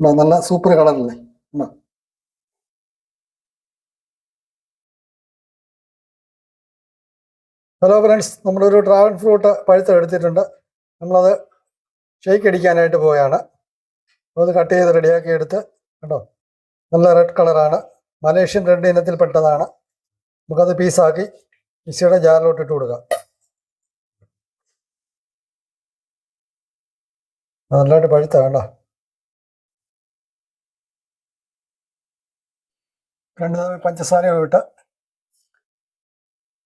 ഉണ്ടോ? നല്ല സൂപ്പർ കളറല്ലേ ഉണ്ടോ? ഹലോ ഫ്രണ്ട്സ് നമ്മളൊരു ഡ്രാഗൺ ഫ്രൂട്ട് പഴുത്തെടുത്തിട്ടുണ്ട്. നമ്മളത് ഷേക്ക് അടിക്കാനായിട്ട് പോയാണ്. അത് കട്ട് ചെയ്ത് റെഡിയാക്കി എടുത്ത് കേട്ടോ നല്ല റെഡ് കളറാണ് മലേഷ്യൻ റെഡ് ഇനത്തിൽപ്പെട്ടതാണ് നമുക്കത് പീസാക്കി മിക്സിയുടെ ജാറിലോട്ട് ഇട്ട് കൊടുക്കാം. നല്ലതായിട്ട് പഴുത്ത വേണ്ട രണ്ട് തമ്മിൽ പഞ്ചസാര ഇട്ട്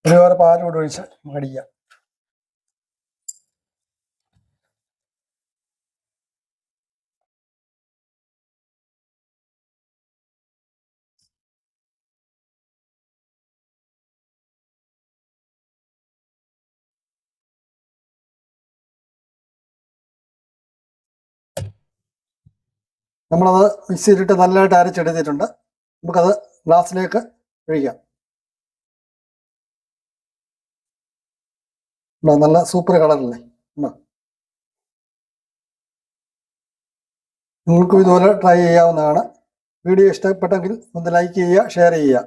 ഒരുപാട് പാലും കൂടെ ഒഴിച്ച് മടിക്കാം നമ്മളത് മിക്സിയിലിട്ട് നല്ലതായിട്ട് അരച്ചെടുത്തിട്ടുണ്ട്. നമുക്കത് ഗ്ലാസ്സിലേക്ക് ഒഴിക്കാം? നല്ല സൂപ്പർ കളറല്ലേ? നിങ്ങൾക്കും ഇതുപോലെ ട്രൈ ചെയ്യാവുന്നതാണ്. വീഡിയോ ഇഷ്ടപ്പെട്ടെങ്കിൽ ഒന്ന് ലൈക്ക് ചെയ്യുക ഷെയർ ചെയ്യുക.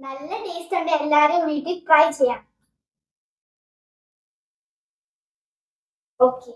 നല്ല ടേസ്റ്റ് ഉണ്ട്. എല്ലാരും വീട്ടിൽ ട്രൈ ചെയ്യാം. ഓക്കെ